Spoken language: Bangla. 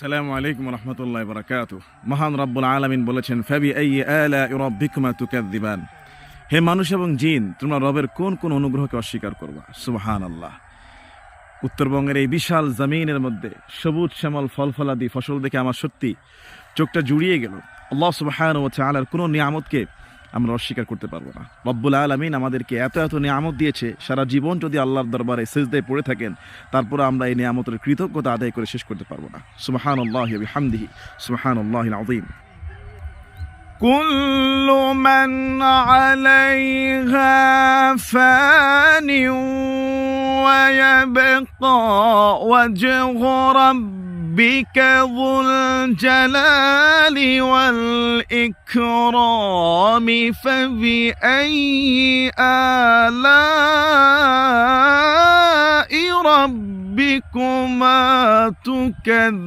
সালামু আলাইকুম রহমতুল্লাহ বরাকাত মহান রব্বুল আলমিন বলেছেন এই আলা তুকাদ্দিবান হে মানুষ এবং জিন, তোমরা রবের কোন কোন অনুগ্রহকে অস্বীকার করবা? সুবহান আল্লাহ উত্তরবঙ্গের এই বিশাল জমিনের মধ্যে সবুজ শ্যামল ফল ফলাদি ফসল দেখে আমার সত্যি চোখটা জুড়িয়ে গেল। আল্লাহ সুবহান ও চালার কোনো নিয়ামতকে আমরা অস্বীকার করতে পারবো না রব্বুল আলমিন আমাদেরকে এত এত নিয়ামত দিয়েছে সারা জীবন যদি আল্লাহর দরবারে সেজদায় পড়ে থাকেন তারপর আমরা এই নিয়ামতের কৃতজ্ঞতা আদায় করে শেষ করতে পারবো না সুবাহান আল্লাহ হামদিহি সুবাহান আল্লাহ আজিম كل من عليها فان ويبقى وجه ربك ذو الجلال والإكرام فبأي آلاء ربكما تكذبان؟